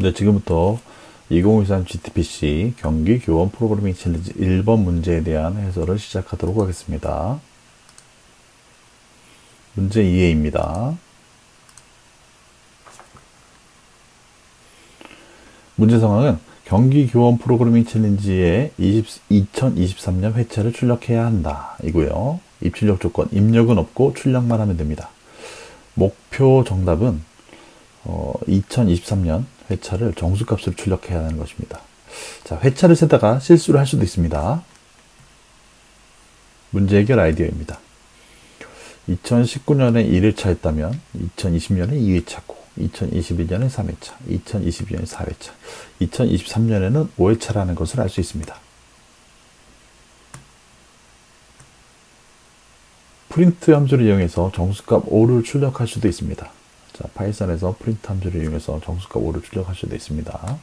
네, 지금부터 2023 GTPC 경기 교원 프로그래밍 챌린지 1번 문제에 대한 해설을 시작하도록 하겠습니다. 문제 2회입니다. 문제 상황은 경기 교원 프로그래밍 챌린지에 20, 2023년 회차를 출력해야 한다. 이고요. 입출력 조건, 입력은 없고 출력만 하면 됩니다. 목표 정답은 어, 2023년 회차를 정수값으로 출력해야 하는 것입니다. 자, 회차를 세다가 실수를 할 수도 있습니다. 문제 해결 아이디어입니다. 2019년에 1회차 했다면 2020년에 2회차고 2021년에 3회차, 2022년에 4회차, 2023년에는 5회차라는 것을 알 수 있습니다. 프린트 함수를 이용해서 정수값 5를 출력할 수도 있습니다. 자, 파이썬에서 프린트 함수를 이용해서 정수값 5를 출력할 수도 있습니다.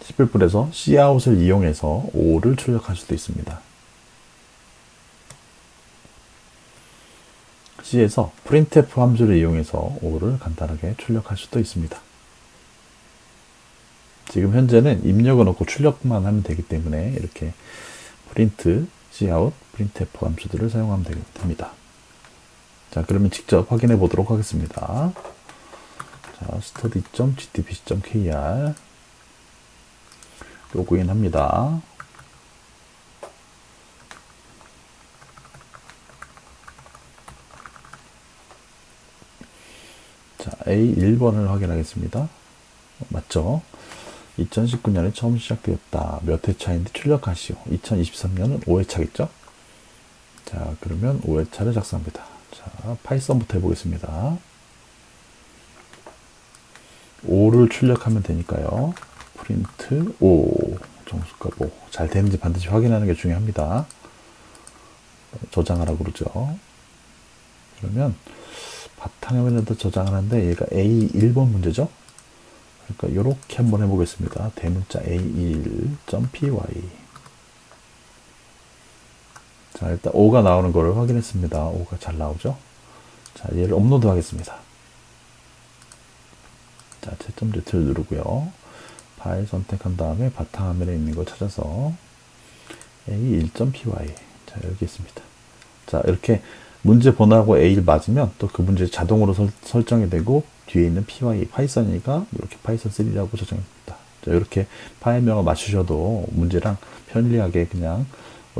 11분에서 cout을 이용해서 5를 출력할 수도 있습니다. C에서 printf 함수를 이용해서 5를 간단하게 출력할 수도 있습니다. 지금 현재는 입력은 없고 출력만 하면 되기 때문에 이렇게 print, cout, printf 함수들을 사용하면 됩니다. 자, 그러면 직접 확인해 보도록 하겠습니다. 자, study.gtpc.kr 로그인 합니다. 자, A1번을 확인하겠습니다. 맞죠? 2019년에 처음 시작되었다. 몇 회차인데 출력하시오. 2023년은 5회차겠죠? 자, 그러면 5회차를 작성합니다. 자, 파이썬부터 해보겠습니다. 5를 출력하면 되니까요. 프린트 5 정수값 5. 잘 되는지 반드시 확인하는 게 중요합니다. 저장하라고 그러죠. 그러면 바탕화면에도 저장을 하는데 얘가 A1번 문제죠. 그러니까 이렇게 한번 해보겠습니다. 대문자 A1.py 자 일단 5가 나오는 거를 확인했습니다. 5가 잘 나오죠. 자 얘를 업로드 하겠습니다. 자 채점 Z를 누르고요. 파일 선택한 다음에 바탕화면에 있는 걸 찾아서 A1.py 자 여기 있습니다. 자 이렇게 문제 번호하고 A를 맞으면 또 그 문제 자동으로 설, 정이 되고 뒤에 있는 py 파이썬이니까 이렇게 파이썬 3라고 저장합니다. 자, 이렇게 파일명을 맞추셔도 문제랑 편리하게 그냥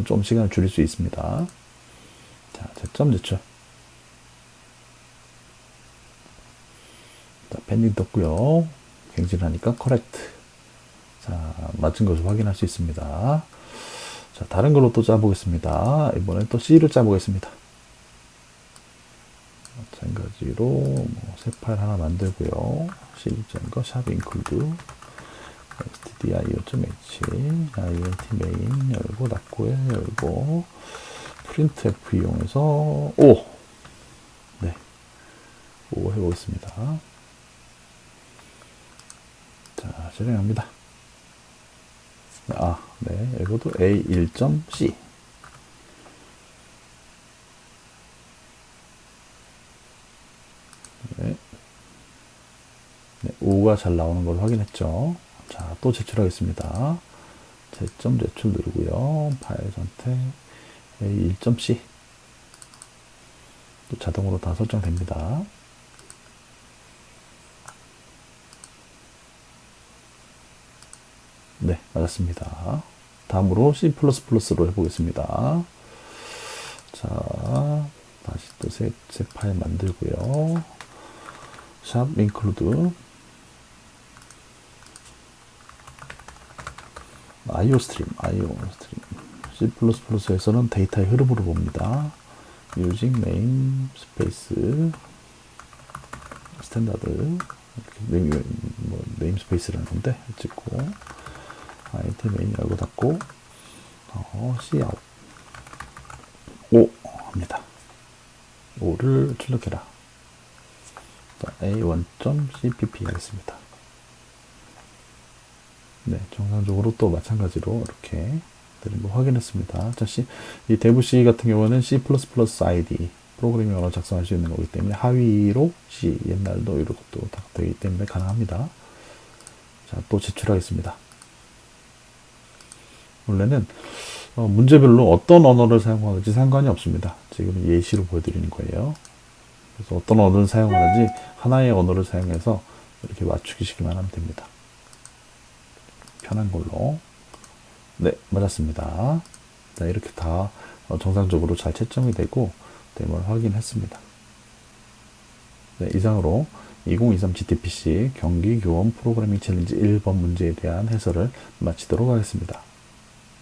좀 시간을 줄일 수 있습니다. 자, 채점 제출. 자, 펜딩 떴고요. 갱신하니까 correct. 자, 맞은 것을 확인할 수 있습니다. 자, 다른 걸로 또 짜보겠습니다. 이번엔 또 C를 짜보겠습니다. 마찬가지로 뭐 새 파일 하나 만들고요. C.거 샵 include stdio.h int main 열고 닫고 열고 printf 이용해서 오! 네. 오 해보겠습니다. 자, 실행합니다. 아, 네. 이것도 a1.c 네. 네, 5가 잘 나오는 걸 확인했죠. 자, 또 제출하겠습니다. 제점 제출 누르고요. 파일 선택 A1.c 또 자동으로 다 설정됩니다. 네, 맞았습니다. 다음으로 C++로 해보겠습니다. 자, 다시 또 새, 새 파일 만들고요. 샵 include IO 스트림, IO 스트림. C++에서는 데이터의 흐름으로 봅니다. using name space 스탠다드 뭐, 네임 스페이스라는 건데 찍고 아이템 메인 열고 닫고 어, C 아웃 5 합니다. 5를 출력해라. a1.cpp 하겠습니다. 네, 정상적으로 또 마찬가지로 이렇게 되는 거 확인했습니다. 자, C, 이 대부 C 같은 경우는 C++ ID 프로그래밍 언어 작성할 수 있는 거기 때문에 하위로 C 옛날도 이런 것도 다 되기 때문에 가능합니다. 자, 또 제출하겠습니다. 원래는 어, 문제별로 어떤 언어를 사용하는지 상관이 없습니다. 지금 예시로 보여드리는 거예요. 그래서 어떤 언어를 사용하는지 하나의 언어를 사용해서 이렇게 맞추기시기만 하면 됩니다. 편한 걸로. 네, 맞았습니다. 자, 이렇게 다 어, 정상적으로 잘 채점이 되고 됨을 확인했습니다. 네, 이상으로 2023 GTPC 경기 교원 프로그래밍 챌린지 1번 문제에 대한 해설을 마치도록 하겠습니다.